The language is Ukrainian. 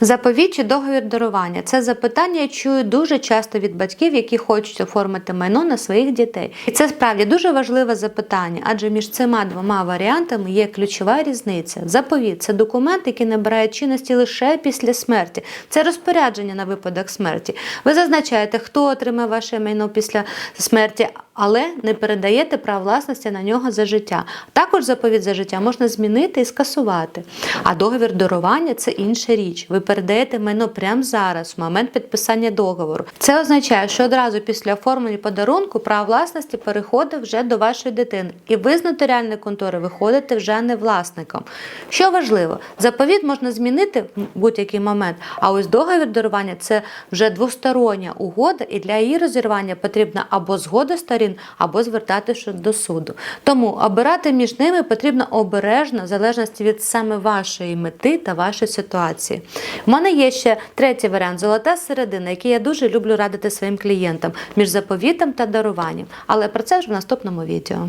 Заповідь чи договір дарування це запитання я чую дуже часто від батьків, які хочуть оформити майно на своїх дітей. І це справді дуже важливе запитання, адже між цими двома варіантами є ключова різниця. Заповіт це документ, який набирає чинності лише після смерті. Це розпорядження на випадок смерті. Ви зазначаєте, хто отримає ваше майно після смерті, але не передаєте прав власності на нього за життя. Також заповіт за життя можна змінити і скасувати. А договір дарування це інша річ. Ви передаєте майно прямо зараз, в момент підписання договору. Це означає, що одразу після оформлення подарунку право власності переходить вже до вашої дитини, і ви з нотаріальної контори виходите вже не власником. Що важливо, заповіт можна змінити в будь-який момент, а ось договір дарування це вже двостороння угода, і для її розірвання потрібна або згода сторін, або звертатися до суду. Тому обирати між ними потрібно обережно, в залежності від саме вашої мети та вашої ситуації. У мене є ще третій варіант золота середина, який я дуже люблю радити своїм клієнтам між заповітом та даруванням. Але про це ж в наступному відео.